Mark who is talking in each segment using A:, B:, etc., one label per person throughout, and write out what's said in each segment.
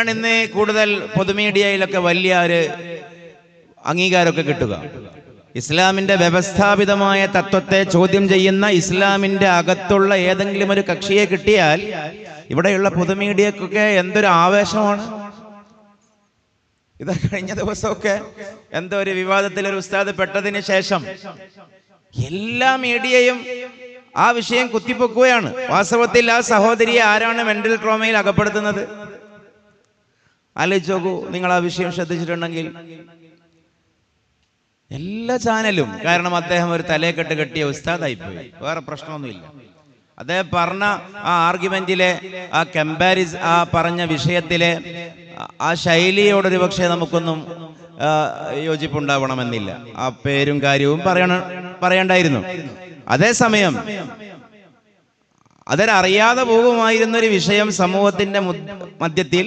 A: ആണ് ഇന്ന് കൂടുതൽ പൊതുമീഡിയയിലൊക്കെ വലിയ ഒരു അംഗീകാരമൊക്കെ കിട്ടുക. ഇസ്ലാമിന്റെ വ്യവസ്ഥാപിതമായ തത്വത്തെ ചോദ്യം ചെയ്യുന്ന ഇസ്ലാമിന്റെ അകത്തുള്ള ഏതെങ്കിലും ഒരു കക്ഷിയെ കിട്ടിയാൽ ഇവിടെയുള്ള പൊതുമീഡിയക്കൊക്കെ എന്തൊരു ആവേശമാണ്. ഇത് കഴിഞ്ഞ ദിവസമൊക്കെ എന്തോ ഒരു വിവാദത്തിൽ ഒരു ഉസ്താദ് പെട്ടതിന് ശേഷം എല്ലാ മീഡിയയും ആ വിഷയം കുത്തിപ്പൊക്കുകയാണ്. വാസ്തവത്തിൽ ആ സഹോദരിയെ ആരാണ് മെന്റൽ ട്രോമയിൽ അകപ്പെടുത്തുന്നത്? ആലോചിച്ച് നോക്കൂ നിങ്ങൾ ആ വിഷയം ശ്രദ്ധിച്ചിട്ടുണ്ടെങ്കിൽ? എല്ലാ ചാനലും. കാരണം അദ്ദേഹം ഒരു തലയെക്കെട്ട് കെട്ടിയ ഉസ്താദായി പോയി വേറെ പ്രശ്നമൊന്നുമില്ല. അദ്ദേഹം പറഞ്ഞ ആ ആർഗ്യുമെന്റിലെ ആ കമ്പാരിസ് ആ പറഞ്ഞ വിഷയത്തിലെ ആ- ശൈലിയോട് ശൈലിയോടൊരു പക്ഷേ നമുക്കൊന്നും യോജിപ്പുണ്ടാവണമെന്നില്ല. ആ പേരും കാര്യവും പറയണ പറയണ്ടായിരുന്നു. അതേസമയം അതൊരറിയാതെ പോകുമായിരുന്ന ഒരു വിഷയം സമൂഹത്തിന്റെ മധ്യത്തിൽ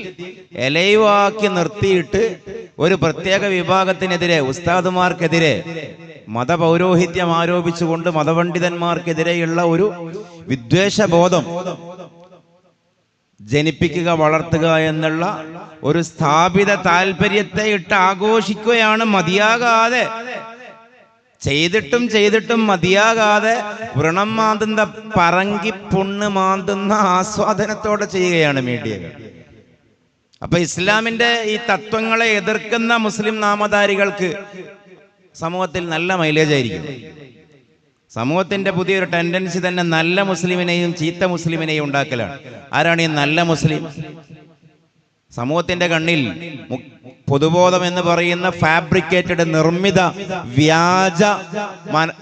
A: എലയുവാക്കി നിർത്തിയിട്ട് ഒരു പ്രത്യേക വിഭാഗത്തിനെതിരെ ഉസ്താദുമാർക്കെതിരെ മതപൗരോഹിത്യം ആരോപിച്ചുകൊണ്ട് മതപണ്ഡിതന്മാർക്കെതിരെയുള്ള ഒരു വിദ്വേഷ ബോധം ജനിപ്പിക്കുക വളർത്തുക എന്നുള്ള ഒരു സ്ഥാപിത താല്പര്യത്തെ ഇട്ട് ആഘോഷിക്കുകയാണ് മതിയാകാതെ ചെയ്തിട്ടും ചെയ്തിട്ടും മതിയാകാതെ വ്രണം മാന്തുന്ന പറങ്കി പുണ്ണ് മാന്തുന്ന ആസ്വാദനത്തോടെ ചെയ്യുകയാണ് മീഡിയകൾ. അപ്പൊ ഇസ്ലാമിന്റെ ഈ തത്വങ്ങളെ എതിർക്കുന്ന മുസ്ലിം നാമധാരികൾക്ക് സമൂഹത്തിൽ നല്ല മൈലേജ് ആയിരിക്കും. സമൂഹത്തിന്റെ പുതിയൊരു ടെൻഡൻസി തന്നെ നല്ല മുസ്ലിമിനെയും ചീത്ത മുസ്ലിമിനെയും ഉണ്ടാക്കലാണ്. ആരാണ് ഈ നല്ല മുസ്ലിം? സമൂഹത്തിന്റെ കണ്ണിൽ പൊതുബോധം എന്ന് പറയുന്ന ഫാബ്രിക്കേറ്റഡ് നിർമ്മിത വ്യാജ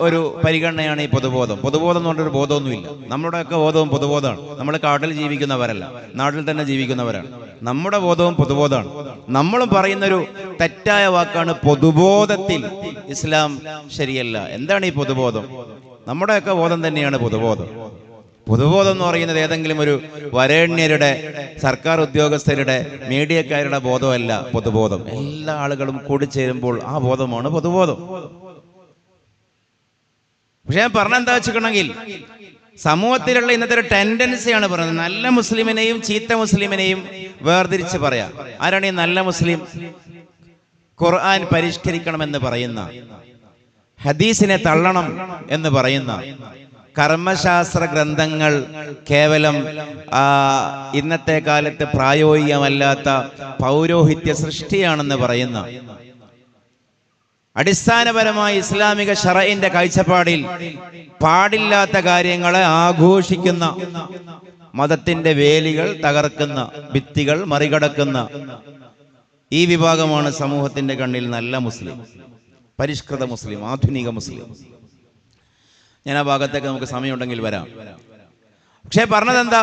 A: ഒരു പരിഗണനയാണ് ഈ പൊതുബോധം. പൊതുബോധം എന്ന് പറഞ്ഞൊരു ബോധമൊന്നുമില്ല. നമ്മുടെയൊക്കെ ബോധവും പൊതുബോധമാണ്. നമ്മൾ കാട്ടിൽ ജീവിക്കുന്നവരല്ല. നാട്ടിൽ തന്നെ ജീവിക്കുന്നവരാണ്. നമ്മുടെ ബോധവും പൊതുബോധമാണ്. നമ്മളും പറയുന്നൊരു തെറ്റായ വാക്കാണ് പൊതുബോധത്തിൽ ഇസ്ലാം ശരിയല്ല. എന്താണ് ഈ പൊതുബോധം? നമ്മുടെയൊക്കെ ബോധം തന്നെയാണ് പൊതുബോധം. പൊതുബോധം എന്ന് പറയുന്നത് ഏതെങ്കിലും ഒരു വരേണ്യരുടെ സർക്കാർ ഉദ്യോഗസ്ഥരുടെ മീഡിയക്കാരുടെ ബോധമല്ല പൊതുബോധം. എല്ലാ ആളുകളും കൂടി ചേരുമ്പോൾ ആ ബോധമാണ് പൊതുബോധം. പക്ഷെ ഞാൻ പറഞ്ഞെന്താ വെച്ചിട്ടുണ്ടെങ്കിൽ സമൂഹത്തിലുള്ള ഇന്നത്തെ ഒരു ടെൻഡൻസിയാണ് പറയുന്നത്. നല്ല മുസ്ലിമിനെയും ചീത്ത മുസ്ലിമിനെയും വേർതിരിച്ച് പറയാം. ആരാണ് ഈ നല്ല മുസ്ലിം? ഖുർആൻ പരിഷ്കരിക്കണമെന്ന് പറയുന്ന ഹദീസിനെ തള്ളണം എന്ന് പറയുന്ന കർമ്മശാസ്ത്ര ഗ്രന്ഥങ്ങൾ കേവലം ഇന്നത്തെ കാലത്ത് പ്രായോഗികമല്ലാത്ത പൗരോഹിത്യ സൃഷ്ടിയാണെന്ന് പറയുന്ന. അടിസ്ഥാനപരമായി ഇസ്ലാമിക ഷറയിന്റെ കാഴ്ചപ്പാടിൽ പാടില്ലാത്ത കാര്യങ്ങളെ ആഘോഷിക്കുന്ന മതത്തിന്റെ വേലികൾ തകർക്കുന്ന ഭിത്തികൾ മറികടക്കുന്ന ഈ വിഭാഗമാണ് സമൂഹത്തിന്റെ കണ്ണിൽ നല്ല മുസ്ലിം പരിഷ്കൃത മുസ്ലിം ആധുനിക മുസ്ലിം. ഞാൻ ആ ഭാഗത്തേക്ക് നമുക്ക് സമയമുണ്ടെങ്കിൽ വരാം. പക്ഷേ പറഞ്ഞതെന്താ?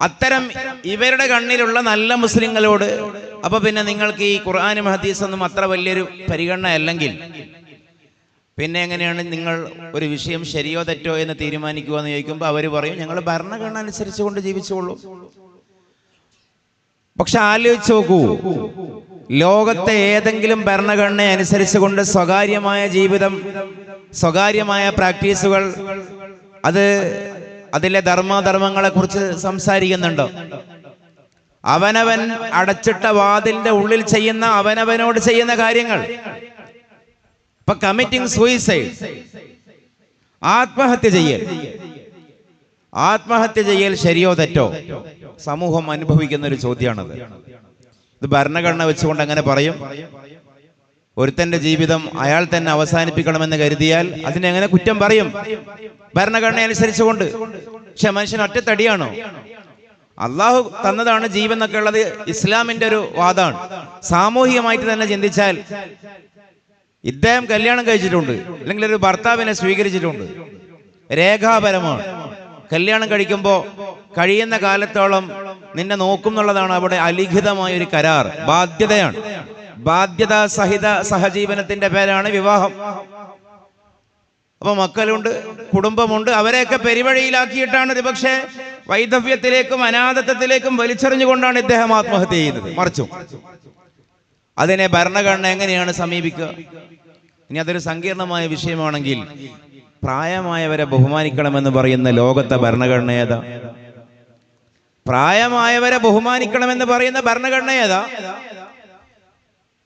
A: അത്തരം ഇവരുടെ കണ്ണിലുള്ള നല്ല മുസ്ലിങ്ങളോട് അപ്പൊ പിന്നെ നിങ്ങൾക്ക് ഈ ഖുർആാനും ഹദീസൊന്നും അത്ര വലിയൊരു പരിഗണന അല്ലെങ്കിൽ? പിന്നെ എങ്ങനെയാണ് നിങ്ങൾ ഒരു വിഷയം ശരിയോ തെറ്റോ എന്ന് തീരുമാനിക്കുക എന്ന് ചോദിക്കുമ്പോൾ അവർ പറയും ഞങ്ങൾ ഭരണഘടന അനുസരിച്ചുകൊണ്ട് ജീവിച്ചോളൂ. പക്ഷെ ആലോചിച്ച് നോക്കൂ. ലോകത്തെ ഏതെങ്കിലും ഭരണഘടന അനുസരിച്ചുകൊണ്ട് സ്വകാര്യമായ ജീവിതം സ്വകാര്യമായ പ്രാക്ടീസുകൾ അത് അതിലെ ധർമ്മധർമ്മങ്ങളെ കുറിച്ച് സംസാരിക്കുന്നുണ്ടോ? അവനവൻ അടച്ചിട്ട വാതിലിന്റെ ഉള്ളിൽ ചെയ്യുന്ന അവനവനോട് ചെയ്യുന്ന കാര്യങ്ങൾ. ഇപ്പൊ കമ്മിറ്റിംഗ് സൂയിസൈഡ് ആത്മഹത്യ ചെയ്യൽ. ആത്മഹത്യ ചെയ്യൽ ശരിയോ തെറ്റോ? സമൂഹം അനുഭവിക്കുന്ന ഒരു ചോദ്യമാണത്. ഇത് ഭരണഘടന വെച്ചുകൊണ്ട് അങ്ങനെ പറയും. ഒരുത്തന്റെ ജീവിതം അയാൾ തന്നെ അവസാനിപ്പിക്കണമെന്ന് കരുതിയാൽ അതിനെ എങ്ങനെ കുറ്റം പറയും. ഭരണഘടന അനുസരിച്ചുകൊണ്ട്. പക്ഷെ മനുഷ്യൻ ഒറ്റത്തടിയാണോ? അള്ളാഹു തന്നതാണ് ജീവൻ എന്നൊക്കെ ഉള്ളത് ഇസ്ലാമിന്റെ ഒരു വാദമാണ് സാമൂഹികമായിട്ട് തന്നെ ചിന്തിച്ചാൽ ഇദ്ദേഹം കല്യാണം കഴിച്ചിട്ടുണ്ട്. അല്ലെങ്കിൽ ഒരു ഭർത്താവിനെ സ്വീകരിച്ചിട്ടുണ്ട്. രേഖാപരമാണ്. കല്യാണം കഴിക്കുമ്പോൾ കഴിയുന്ന കാലത്തോളം നിന്നെ നോക്കും എന്നുള്ളതാണ് അവിടെ അലിഖിതമായ ഒരു കരാർ. ബാധ്യതയാണ്. ബാധ്യത സഹിത സഹജീവനത്തിന്റെ പേരാണ് വിവാഹം. അപ്പൊ മക്കളുണ്ട് കുടുംബമുണ്ട് അവരെയൊക്കെ പെരുവഴിയിലാക്കിയിട്ടാണ് ഒരുപക്ഷെ വൈദവ്യത്തിലേക്കും അനാഥത്വത്തിലേക്കും വലിച്ചെറിഞ്ഞുകൊണ്ടാണ് ഇദ്ദേഹം ആത്മഹത്യ ചെയ്യുന്നത് മറിച്ചും. അതിനെ ഭരണഘടന എങ്ങനെയാണ് സമീപിക്കുക? ഇനി അതൊരു സങ്കീർണമായ വിഷയമാണെങ്കിൽ പ്രായമായവരെ ബഹുമാനിക്കണമെന്ന് പറയുന്ന ലോകത്തെ ഭരണഘടന ഏതാ? പ്രായമായവരെ ബഹുമാനിക്കണമെന്ന് പറയുന്ന ഭരണഘടന ഏതാ?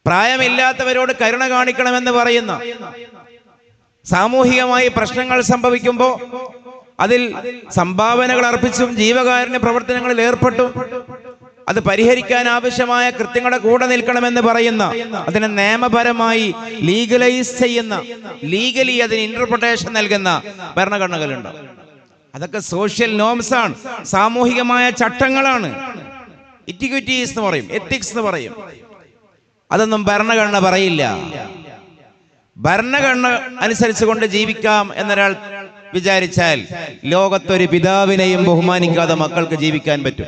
A: പ്രായമില്ലാത്തവരോട് കരുണ കാണിക്കണമെന്ന് പറയുന്ന സാമൂഹികമായി പ്രശ്നങ്ങൾ സംഭവിക്കുമ്പോൾ അതിൽ സംഭാവനകൾ അർപ്പിച്ചും ജീവകാരുണ്യ പ്രവർത്തനങ്ങളിൽ ഏർപ്പെട്ടും അത് പരിഹരിക്കാൻ ആവശ്യമായ കൃത്യങ്ങളുടെ കൂടെ നിൽക്കണമെന്ന് പറയുന്ന അതിനെ നിയമപരമായി ലീഗലൈസ് ചെയ്യുന്ന ലീഗലി അതിന് ഇന്റർപ്രിട്ടേഷൻ നൽകുന്ന ഭരണഘടനകളുണ്ട്. അതൊക്കെ സോഷ്യൽ നോംസ് ആണ്. സാമൂഹികമായ ചട്ടങ്ങളാണ്. ഇറ്റിക്വിറ്റീസ് എന്ന് പറയും. എത്തിക്സ് എന്ന് പറയും. അതൊന്നും ഭരണഘടന പറയില്ല. ഭരണഘടന അനുസരിച്ച് കൊണ്ട് ജീവിക്കാം എന്നൊരാൾ വിചാരിച്ചാൽ ലോകത്തൊരു പിതാവിനെയും ബഹുമാനിക്കാതെ മക്കൾക്ക് ജീവിക്കാൻ പറ്റും.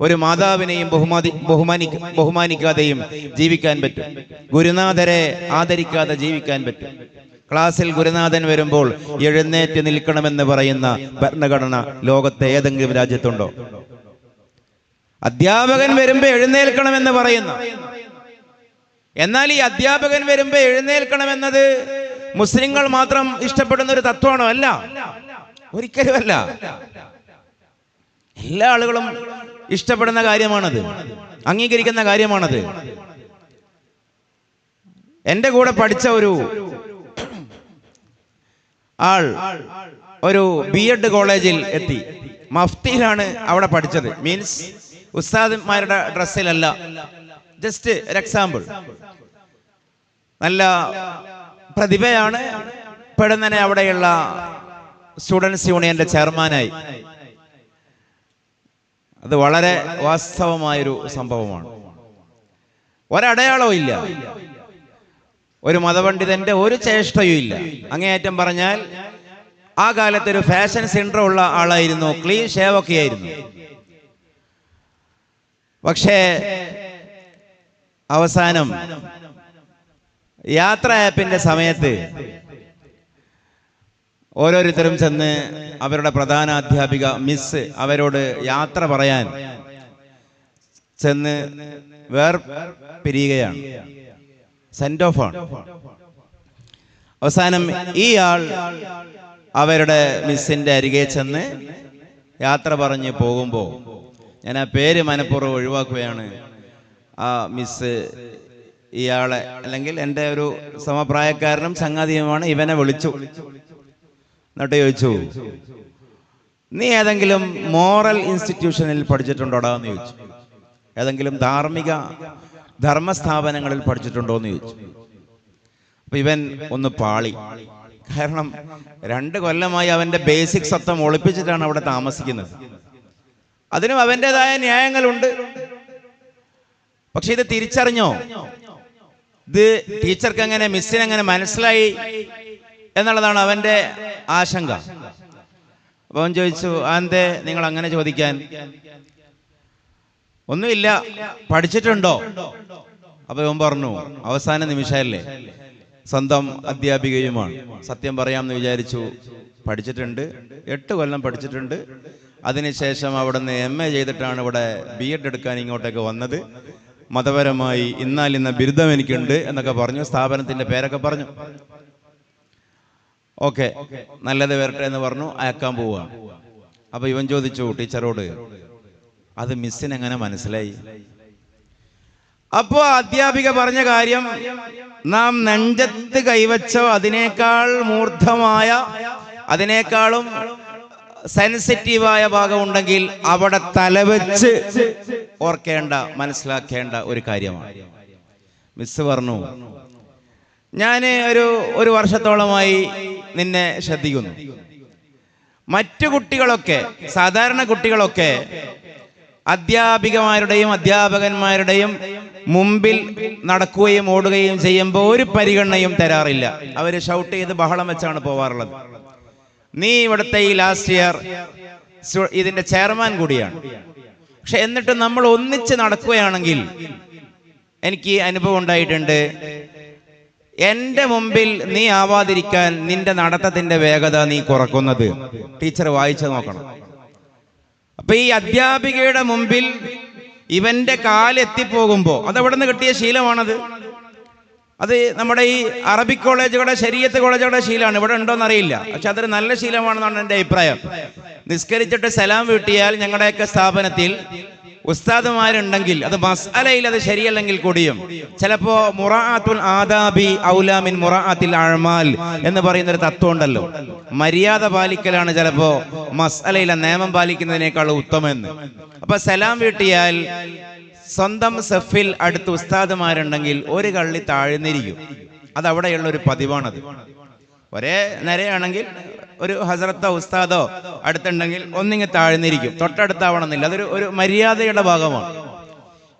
A: ഒരു മാതാവിനെയും ബഹുമാതി ബഹുമാനി ബഹുമാനിക്കാതെയും ജീവിക്കാൻ പറ്റും. ഗുരുനാഥരെ ആദരിക്കാതെ ജീവിക്കാൻ പറ്റും. ക്ലാസ്സിൽ ഗുരുനാഥൻ വരുമ്പോൾ എഴുന്നേറ്റ് നിൽക്കണമെന്ന് പറയുന്ന ഭരണഘടന ലോകത്തെ ഏതെങ്കിലും രാജ്യത്തുണ്ടോ? അധ്യാപകൻ വരുമ്പോ എഴുന്നേൽക്കണമെന്ന് പറയുന്ന. എന്നാൽ ഈ അധ്യാപകൻ വരുമ്പോ എഴുന്നേൽക്കണമെന്നത് മുസ്ലിങ്ങൾ മാത്രം ഇഷ്ടപ്പെടുന്ന ഒരു തത്വമാണോ? അല്ല. ഒരിക്കലുമല്ല. എല്ലാ ആളുകളും ഇഷ്ടപ്പെടുന്ന കാര്യമാണത്. അംഗീകരിക്കുന്ന കാര്യമാണത്. എന്റെ കൂടെ പഠിച്ച ഒരു ആൾ ഒരു ബി എഡ് കോളേജിൽ എത്തി. മഫ്തിയിലാണ് അവിടെ പഠിച്ചത്. മീൻസ് ഉസ്താദ്മാരുടെ ഡ്രസ്സിലല്ല ജസ്റ്റ് ഒരു എക്സാമ്പിൾ നല്ല പ്രതിഭയാണ് പെടുന്നനെ അവിടെയുള്ള സ്റ്റുഡൻസ് യൂണിയന്റെ ചെയർമാനായി അത് വളരെ വാസ്തവമായൊരു സംഭവമാണ്. ഒരടയാളവും ഇല്ല. ഒരു മതപണ്ഡിതന്റെ ഒരു ചേഷ്ടയും ഇല്ല അങ്ങേയറ്റം പറഞ്ഞാൽ ആ കാലത്ത് ഒരു ഫാഷൻ സെന്റർ ഉള്ള ആളായിരുന്നു ക്ലീൻ ഷേവ് ഒക്കെ ആയിരുന്നു പക്ഷേ അവസാനം യാത്ര ആപ്പിന്റെ സമയത്ത് ഓരോരുത്തരും ചെന്ന് അവരുടെ പ്രധാന അധ്യാപിക മിസ് അവരോട് യാത്ര പറയാൻ ചെന്ന് വേർ പിരിയുകയാണ് സെന്റ് ഓഫ് ആണ് അവസാനം ഈ ആൾ അവരുടെ മിസ്സിന്റെ അരികെ ചെന്ന് യാത്ര പറഞ്ഞ് പോകുമ്പോൾ ഞാൻ ആ പേര് മനഃപൂർവം ഒഴിവാക്കുകയാണ്. ആ മിസ് ഇയാളെ അല്ലെങ്കിൽ എന്റെ ഒരു സമപ്രായക്കാരനും സംഗതിയുമാണ് ഇവനെ വിളിച്ചു. എന്നിട്ട് ചോദിച്ചു നീ ഏതെങ്കിലും മോറൽ ഇൻസ്റ്റിറ്റ്യൂഷനിൽ പഠിച്ചിട്ടുണ്ടോടാ? എന്ന് ചോദിച്ചു. ഏതെങ്കിലും ധാർമ്മിക ധർമ്മസ്ഥാപനങ്ങളിൽ പഠിച്ചിട്ടുണ്ടോ എന്ന് ചോദിച്ചു. അപ്പൊ ഇവൻ ഒന്ന് പാളി. കാരണം രണ്ട് കൊല്ലമായി അവന്റെ ബേസിക് സത്വം ഒളിപ്പിച്ചിട്ടാണ് അവിടെ താമസിക്കുന്നത്. അതിനും അവന്റെതായ ന്യായങ്ങളുണ്ട്. പക്ഷെ ഇത് തിരിച്ചറിഞ്ഞോ? ഇത് ടീച്ചർക്ക് എങ്ങനെ മിസ്സിന് എങ്ങനെ മനസ്സിലായി എന്നുള്ളതാണ് അവന്റെ ആശങ്ക. അപ്പൊ ചോദിച്ചു അതെന്തേ നിങ്ങൾ അങ്ങനെ ചോദിക്കാൻ. ഒന്നുമില്ല. പഠിച്ചിട്ടുണ്ടോ? അപ്പൊ ഇവൻ പറഞ്ഞു അവസാന നിമിഷമല്ലേ? സ്വന്തം അധ്യാപികയുമാണ്. സത്യം പറയാമെന്ന് വിചാരിച്ചു. പഠിച്ചിട്ടുണ്ട്. എട്ട് കൊല്ലം പഠിച്ചിട്ടുണ്ട്. അതിനുശേഷം അവിടുന്ന് എം എ ചെയ്തിട്ടാണ് ഇവിടെ ബി എഡ് എടുക്കാൻ ഇങ്ങോട്ടേക്ക് വന്നത്. മതപരമായി ഇന്നാൽ ഇന്ന ബിരുദം എനിക്കുണ്ട് എന്നൊക്കെ പറഞ്ഞു. സ്ഥാപനത്തിന്റെ പേരൊക്കെ പറഞ്ഞു. ഓക്കെ. നല്ലത് വരട്ടെ എന്ന് പറഞ്ഞു. അയക്കാൻ പോവുകയാണ് അപ്പൊ ഇവൻ ചോദിച്ചു ടീച്ചറോട് അത് മിസ്സിന് എങ്ങനെ മനസ്സിലായി? അപ്പോ അധ്യാപിക പറഞ്ഞ കാര്യം നാം നെഞ്ചത്ത് കൈവച്ച അതിനേക്കാൾ മൂർദ്ധമായ അതിനേക്കാളും സെൻസിറ്റീവായ ഭാഗം ഉണ്ടെങ്കിൽ അവിടെ തലവെച്ച് ഓർക്കേണ്ട മനസ്സിലാക്കേണ്ട ഒരു കാര്യമാണ്. മിസ് പറഞ്ഞു ഞാൻ ഒരു ഒരു വർഷത്തോളമായി നിന്നെ ശ്രദ്ധിക്കുന്നു. മറ്റു കുട്ടികളൊക്കെ സാധാരണ കുട്ടികളൊക്കെ അധ്യാപികമാരുടെയും അധ്യാപകന്മാരുടെയും മുമ്പിൽ നടക്കുകയും ഓടുകയും ചെയ്യുമ്പോൾ ഒരു പരിഗണനയും തരാറില്ല. അവർ ഷൗട്ട് ചെയ്ത് ബഹളം വെച്ചാണ് പോവാറുള്ളത്. നീ ഇവിടുത്തെ ഈ ലാസ്റ്റ് ഇയർ ഇതിന്റെ ചെയർമാൻ കൂടിയാണ്. പക്ഷെ എന്നിട്ട് നമ്മൾ ഒന്നിച്ച് നടക്കുകയാണെങ്കിൽ എനിക്ക് അനുഭവം ഉണ്ടായിട്ടുണ്ട്. എന്റെ മുമ്പിൽ നീ ആവാതിരിക്കാൻ നിന്റെ നടത്തത്തിന്റെ വേഗത നീ കുറക്കുന്നത്. ടീച്ചർ വായിച്ചു നോക്കണം. അപ്പൊ ഈ അധ്യാപികയുടെ മുമ്പിൽ ഇവന്റെ കാലെത്തിപ്പോകുമ്പോ അത് എവിടെ നിന്ന് കിട്ടിയ ശീലമാണത്? അത് നമ്മുടെ ഈ അറബിക് കോളേജുകളുടെ ശരീരത്ത് കോളേജുകളുടെ ശീലമാണ്. ഇവിടെ ഉണ്ടോന്ന് അറിയില്ല പക്ഷെ അതൊരു നല്ല ശീലമാണെന്നാണ് എന്റെ അഭിപ്രായം. നിസ്കരിച്ചിട്ട് സലാം വീട്ടിയാൽ ഞങ്ങളുടെയൊക്കെ സ്ഥാപനത്തിൽ ഉസ്താദുമാരുണ്ടെങ്കിൽ അത് മസ്അലയിൽ അത് ശരിയല്ലെങ്കിൽ കൂടിയും ചിലപ്പോ മുറാഅത്തുൽ ആദാബി ഔലാമിൻ മുറാഅത്തിൽ അഴമാൽ എന്ന് പറയുന്ന ഒരു തത്വം ഉണ്ടല്ലോ മര്യാദ പാലിക്കലാണ് ചിലപ്പോ മസ്അലയിലെ നിയമം പാലിക്കുന്നതിനേക്കാൾ ഉത്തമെന്ന്. അപ്പൊ സലാം വീട്ടിയാൽ സ്വന്തം സെഫിൽ അടുത്ത് ഉസ്താദുമാരുണ്ടെങ്കിൽ ഒരു കള്ളി താഴ്ന്നിരിക്കും. അതവിടെയുള്ള ഒരു പതിവാണത്. ഒരേ നിരയാണെങ്കിൽ ഒരു ഹസരത്തോ ഉസ്താദോ അടുത്തുണ്ടെങ്കിൽ ഒന്നിങ്ങ് താഴ്ന്നിരിക്കും. തൊട്ടടുത്താവണമെന്നില്ല. അതൊരു ഒരു മര്യാദയുടെ ഭാഗമാണ്.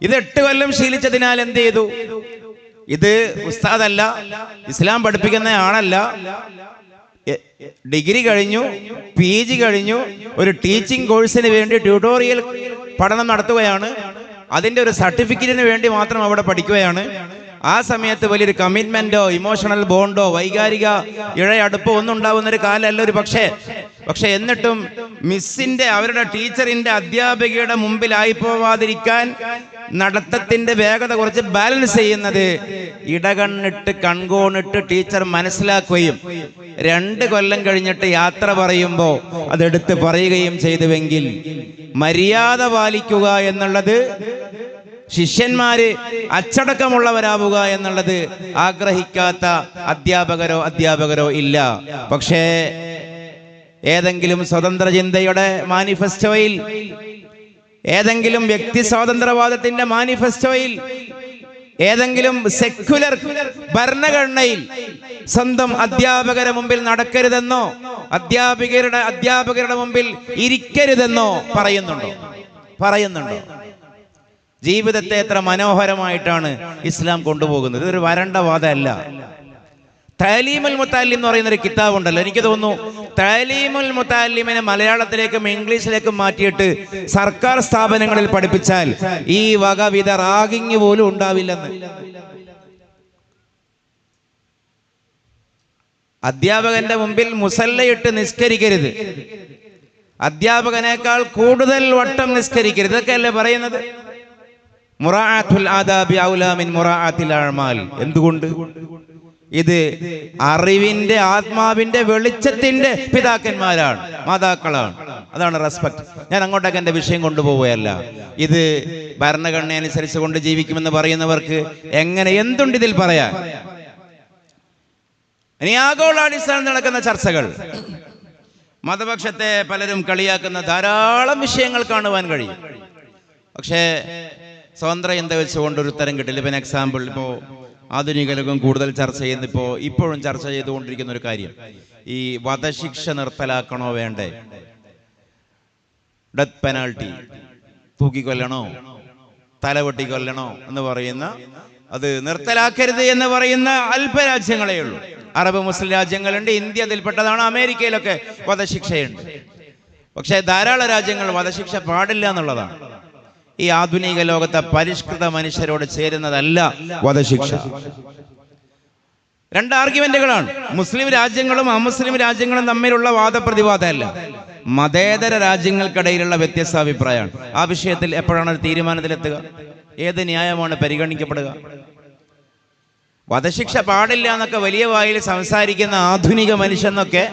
A: ഇത് എട്ട് കൊല്ലം ശീലിച്ചതിനാൽ എന്ത് ചെയ്തു? ഇത് ഉസ്താദല്ല ഇസ്ലാം പഠിപ്പിക്കുന്ന ആളല്ല. ഡിഗ്രി കഴിഞ്ഞു പി ജി കഴിഞ്ഞു ഒരു ടീച്ചിങ് കോഴ്സിന് വേണ്ടി ട്യൂട്ടോറിയൽ പഠനം നടത്തുകയാണ്. അതിന്റെ ഒരു സർട്ടിഫിക്കറ്റിന് വേണ്ടി മാത്രം അവിടെ പഠിക്കുകയാണ്. ആ സമയത്ത് വലിയൊരു കമ്മിറ്റ്മെന്റോ ഇമോഷണൽ ബോണ്ടോ വൈകാരിക ഇഴയടുപ്പോ ഒന്നും ഉണ്ടാവുന്ന ഒരു കാലമല്ല ഒരു പക്ഷേ. പക്ഷെ എന്നിട്ടും മിസ്സിന്റെ അവരുടെ ടീച്ചറിന്റെ അധ്യാപികയുടെ മുമ്പിലായി പോവാതിരിക്കാൻ നടത്തത്തിന്റെ വേഗത കുറച്ച് ബാലൻസ് ചെയ്യുന്നത് ഇടകണ്ണിട്ട് കൺകോണിട്ട് ടീച്ചർ മനസ്സിലാക്കുകയും രണ്ട് കൊല്ലം കഴിഞ്ഞിട്ട് യാത്ര പറയുമ്പോൾ അതെടുത്ത് പറയുകയും ചെയ്തുവെങ്കിൽ മര്യാദ പാലിക്കുക എന്നുള്ളത് ശിഷ്യന്മാര് അച്ചടക്കമുള്ളവരാവുക എന്നുള്ളത് ആഗ്രഹിക്കാത്ത അധ്യാപകരോ അധ്യാപകരോ ഇല്ല. പക്ഷേ ഏതെങ്കിലും സ്വതന്ത്ര ചിന്തയുടെ മാനിഫെസ്റ്റോയിൽ ഏതെങ്കിലും വ്യക്തി സ്വാതന്ത്ര്യവാദത്തിന്റെ മാനിഫെസ്റ്റോയിൽ ഏതെങ്കിലും സെക്യുലർ ഭരണഘടനയിൽ സ്വന്തം അധ്യാപകരുടെ മുമ്പിൽ നടക്കരുതെന്നോ അധ്യാപികരുടെ അധ്യാപകരുടെ മുമ്പിൽ ഇരിക്കരുതെന്നോ പറയുന്നുണ്ടോ? പറയുന്നുണ്ടോ? ജീവിതത്തെ എത്ര മനോഹരമായിട്ടാണ് ഇസ്ലാം കൊണ്ടുപോകുന്നത്. ഇതൊരു വരണ്ട വാദമല്ല. താലീമുൽ മുത്താലിം എന്ന് പറയുന്ന ഒരു കിതാബ് ഉണ്ടല്ലോ എനിക്ക് തോന്നുന്നു താലീമുൽ മുത്താലിമിനെ മലയാളത്തിലേക്കും ഇംഗ്ലീഷിലേക്കും മാറ്റിയിട്ട് സർക്കാർ സ്ഥാപനങ്ങളിൽ പഠിപ്പിച്ചാൽ ഈ വകവിധ റാഗിങ് പോലും ഉണ്ടാവില്ലെന്ന്. അധ്യാപകന്റെ മുമ്പിൽ മുസല്ലയിട്ട് നിസ്കരിക്കരുത്. അധ്യാപകനേക്കാൾ കൂടുതൽ വട്ടം നിസ്കരിക്കരുത്. ഇതൊക്കെയല്ലേ പറയുന്നത്? മുറാഅത്തുൽ ആദാബി മുറാഅത്തിൽ എന്തുകൊണ്ട്? ഇത് അറിവിന്റെ ആത്മാവിന്റെ വെളിച്ചത്തിന്റെ പിതാക്കന്മാരാണ് മാതാക്കളാണ്. അതാണ് റെസ്പെക്ട്. ഞാൻ അങ്ങോട്ടേക്ക് എന്റെ വിഷയം കൊണ്ടുപോവുകയല്ല. ഇത് ഭരണഘടന അനുസരിച്ച് കൊണ്ട് ജീവിക്കുമെന്ന് പറയുന്നവർക്ക് എങ്ങനെ എന്തുണ്ട് ഇതിൽ പറയാൻ? ഇനി ആഗോളാടിസ്ഥാനം നടക്കുന്ന ചർച്ചകൾ. മതപക്ഷത്തെ പലരും കളിയാക്കുന്ന ധാരാളം വിഷയങ്ങൾ കാണുവാൻ കഴിയും. പക്ഷേ സ്വതന്ത്ര ചിന്ത വെച്ചുകൊണ്ട് ഒരു ഉത്തരം കിട്ടില്ല. ഇപ്പം എക്സാമ്പിൾ ഇപ്പോൾ ആധുനിക ലോകം കൂടുതൽ ചർച്ച ചെയ്യുന്ന ഇപ്പോൾ ഇപ്പോഴും ചർച്ച ചെയ്തുകൊണ്ടിരിക്കുന്ന ഒരു കാര്യം. ഈ വധശിക്ഷ നിർത്തലാക്കണോ വേണ്ടേ? ഡെത്ത് പെനാൾട്ടി തൂക്കിക്കൊല്ലണോ തലവെട്ടി കൊല്ലണോ? എന്ന് പറയുന്ന അത് നിർത്തലാക്കരുത് എന്ന് പറയുന്ന അല്പരാജ്യങ്ങളേ ഉള്ളൂ. അറബ് മുസ്ലിം രാജ്യങ്ങളുണ്ട് ഇന്ത്യ അതിൽപ്പെട്ടതാണ് അമേരിക്കയിലൊക്കെ വധശിക്ഷയുണ്ട്. പക്ഷേ ധാരാളം രാജ്യങ്ങൾ വധശിക്ഷ പാടില്ല എന്നുള്ളതാണ്. ഈ ആധുനിക ലോകത്തെ പരിഷ്കൃത മനുഷ്യരോട് ചേരുന്നതല്ല വധശിക്ഷ. രണ്ട് ആർഗ്യുമെന്റുകളാണ്. മുസ്ലിം രാജ്യങ്ങളും അമുസ്ലിം രാജ്യങ്ങളും തമ്മിലുള്ള വാദപ്രതിവാദമല്ല. മതേതര രാജ്യങ്ങൾക്കിടയിലുള്ള വ്യത്യസ്ത അഭിപ്രായമാണ്. ആ വിഷയത്തിൽ എപ്പോഴാണ് ഒരു തീരുമാനത്തിലെത്തുക? ഏത് ന്യായമാണ് പരിഗണിക്കപ്പെടുക? വധശിക്ഷ പാടില്ല എന്നൊക്കെ വലിയ വായിൽ സംസാരിക്കുന്ന ആധുനിക മനുഷ്യന്നൊക്കെ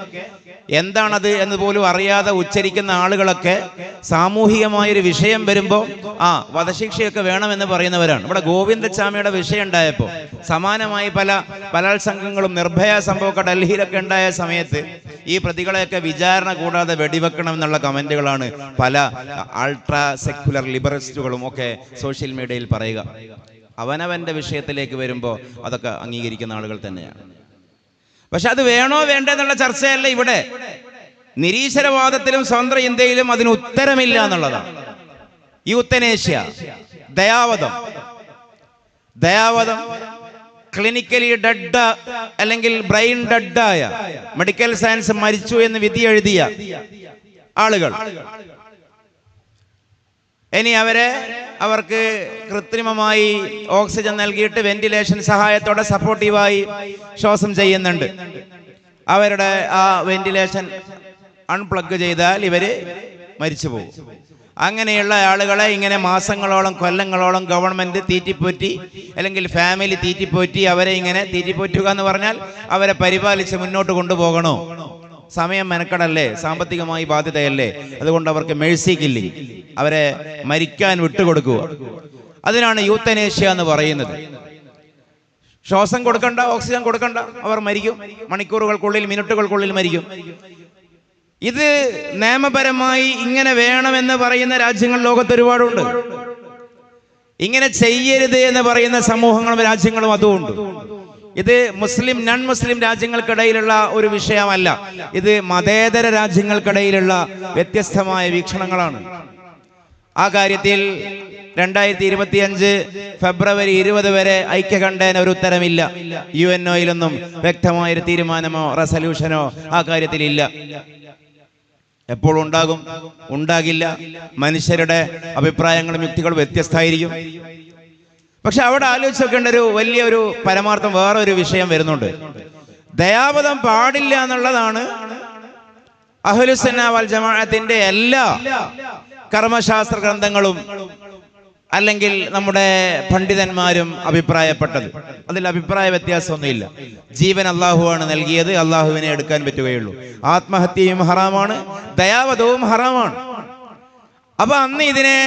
A: എന്താണത് എന്ന് പോലും അറിയാതെ ഉച്ചരിക്കുന്ന ആളുകളൊക്കെ സാമൂഹികമായൊരു വിഷയം വരുമ്പോൾ ആ വധശിക്ഷയൊക്കെ വേണമെന്ന് പറയുന്നവരാണ്. ഇവിടെ ഗോവിന്ദസ്വാമിയുടെ വിഷയം ഉണ്ടായപ്പോൾ സമാനമായി പല ബലാത്സംഗങ്ങളും നിർഭയ സംഭവമൊക്കെ ഡൽഹിയിലൊക്കെ ഉണ്ടായ സമയത്ത് ഈ പ്രതികളെയൊക്കെ വിചാരണ കൂടാതെ വെടിവെക്കണം എന്നുള്ള കമന്റുകളാണ് പല അൾട്രാ സെക്യുലർ ലിബറലിസ്റ്റുകളും ഒക്കെ സോഷ്യൽ മീഡിയയിൽ പറയുക. അവനവന്റെ വിഷയത്തിലേക്ക് വരുമ്പോൾ അതൊക്കെ അംഗീകരിക്കുന്ന ആളുകൾ തന്നെയാണ്. പക്ഷെ അത് വേണോ വേണ്ടെന്നുള്ള ചർച്ചയല്ല ഇവിടെ. നിരീശ്വരവാദത്തിലും സ്വതന്ത്ര ഇന്ത്യയിലും അതിന് ഉത്തരമില്ല എന്നുള്ളതാണ്. യൂത്തനേഷ്യ ദയാവധം. ദയാവധം ക്ലിനിക്കലി ഡെഡ് അല്ലെങ്കിൽ ബ്രെയിൻ ഡെഡായ മെഡിക്കൽ സയൻസ് മരിച്ചു എന്ന് വിധി എഴുതിയ ആളുകൾ. ഇനി അവരെ അവർക്ക് കൃത്രിമമായി ഓക്സിജൻ നൽകിയിട്ട് വെന്റിലേഷൻ സഹായത്തോടെ സപ്പോർട്ടീവായി ശ്വാസം ചെയ്യുന്നുണ്ട്. അവരുടെ ആ വെന്റിലേഷൻ അൺപ്ലഗ് ചെയ്താൽ ഇവർ മരിച്ചു പോകും അങ്ങനെയുള്ള ആളുകളെ ഇങ്ങനെ മാസങ്ങളോളം കൊല്ലങ്ങളോളം ഗവൺമെന്റ് തീറ്റിപ്പോറ്റി അല്ലെങ്കിൽ ഫാമിലി തീറ്റിപ്പോറ്റി അവരെ ഇങ്ങനെ തീറ്റിപ്പോറ്റുക എന്ന് പറഞ്ഞാൽ അവരെ പരിപാലിച്ച് മുന്നോട്ട് കൊണ്ടുപോകണോ? സമയം മെനക്കടല്ലേ സാമ്പത്തികമായി ബാധ്യതയല്ലേ? അതുകൊണ്ട് അവർക്ക് മേഴ്സി കില്ലിങ് അവരെ മരിക്കാൻ വിട്ടുകൊടുക്കുക. അതിനാണ് യൂത്തനേഷ്യ എന്ന് പറയുന്നത്. ശ്വാസം കൊടുക്കണ്ട ഓക്സിജൻ കൊടുക്കണ്ട അവർ മരിക്കും. മണിക്കൂറുകൾക്കുള്ളിൽ മിനിറ്റുകൾക്കുള്ളിൽ മരിക്കും. ഇത് നിയമപരമായി ഇങ്ങനെ വേണമെന്ന് പറയുന്ന രാജ്യങ്ങൾ ലോകത്ത് ഒരുപാടുണ്ട്. ഇങ്ങനെ ചെയ്യരുത് എന്ന് പറയുന്ന സമൂഹങ്ങളും രാജ്യങ്ങളും അതുമുണ്ട്. ഇത് മുസ്ലിം നൺ മുസ്ലിം രാജ്യങ്ങൾക്കിടയിലുള്ള ഒരു വിഷയമല്ല. ഇത് മതേതര രാജ്യങ്ങൾക്കിടയിലുള്ള വ്യത്യസ്തമായ വീക്ഷണങ്ങളാണ്. ആ കാര്യത്തിൽ രണ്ടായിരത്തി ഇരുപത്തി അഞ്ച് ഫെബ്രുവരി ഇരുപത് വരെ ഐക്യകണ്ഠേന ഒരു ഉത്തരമില്ല. യു എൻ ഒയിലൊന്നും വ്യക്തമായൊരു തീരുമാനമോ റെസല്യൂഷനോ ആ കാര്യത്തിൽ ഇല്ല എപ്പോൾ ഉണ്ടാകും? ഉണ്ടാകില്ല. മനുഷ്യരുടെ അഭിപ്രായങ്ങളും യുക്തികളും വ്യത്യസ്തമായിരിക്കും. പക്ഷെ അവിടെ ആലോചിച്ച് നോക്കേണ്ട ഒരു വലിയ ഒരു പരമാർത്ഥം വേറെ ഒരു വിഷയം വരുന്നുണ്ട്. ദയാപദം പാടില്ല എന്നുള്ളതാണ് അഹുലുസന്ന വൽ ജമാഅത്തിന്റെ എല്ലാ കർമ്മശാസ്ത്ര ഗ്രന്ഥങ്ങളും അല്ലെങ്കിൽ നമ്മുടെ പണ്ഡിതന്മാരും അഭിപ്രായപ്പെട്ടത്. അതിൽ അഭിപ്രായ വ്യത്യാസമൊന്നുമില്ല. ജീവൻ അള്ളാഹുവാണ് നൽകിയത് അള്ളാഹുവിനെ എടുക്കാൻ പറ്റുകയുള്ളൂ. ആത്മഹത്യയും ഹറാമാണ് ദയാവധവും ഹറാമാണ്. അപ്പൊ അന്ന് ഇതിനെ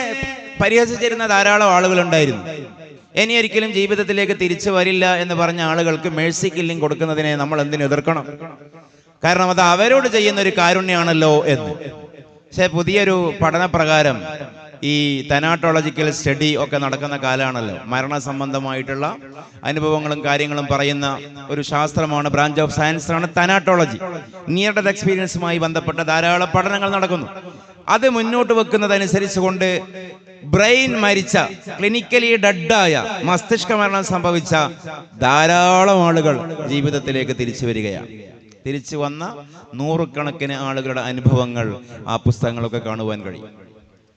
A: പരിഹസിച്ചിരുന്ന ധാരാളം ആളുകൾ ഉണ്ടായിരുന്നു ഇനി ഒരിക്കലും ജീവിതത്തിലേക്ക് തിരിച്ചു വരില്ല എന്ന് പറഞ്ഞ ആളുകൾക്ക് മേഴ്സി കില്ലിംഗ് കൊടുക്കുന്നതിനെ നമ്മൾ എന്തിനു എതിർക്കണം? കാരണം അത് അവരോട് ചെയ്യുന്ന ഒരു കാരുണ്യമാണല്ലോ എന്ന്. പക്ഷെ പുതിയൊരു പഠന പ്രകാരം ഈ തനാട്ടോളജിക്കൽ സ്റ്റഡി ഒക്കെ നടക്കുന്ന കാലമാണല്ലോ. മരണ സംബന്ധമായിട്ടുള്ള അനുഭവങ്ങളും കാര്യങ്ങളും പറയുന്ന ഒരു ശാസ്ത്രമാണ് ബ്രാഞ്ച് ഓഫ് സയൻസ് ആണ് തനാട്ടോളജി നിയർ ഡെത്ത് എക്സ്പീരിയൻസുമായി ബന്ധപ്പെട്ട ധാരാളം പഠനങ്ങൾ നടക്കുന്നു. അത് മുന്നോട്ട് വെക്കുന്നതനുസരിച്ച് കൊണ്ട് ബ്രെയിൻ മരിച്ച ക്ലിനിക്കലി ഡെഡായ മസ്തിഷ്ക മരണം സംഭവിച്ച ധാരാളം ആളുകൾ ജീവിതത്തിലേക്ക് തിരിച്ചു വരികയാണ്. തിരിച്ചു വന്ന നൂറുകണക്കിന് ആളുകളുടെ അനുഭവങ്ങൾ ആ പുസ്തകങ്ങളൊക്കെ കാണുവാൻ കഴിയും.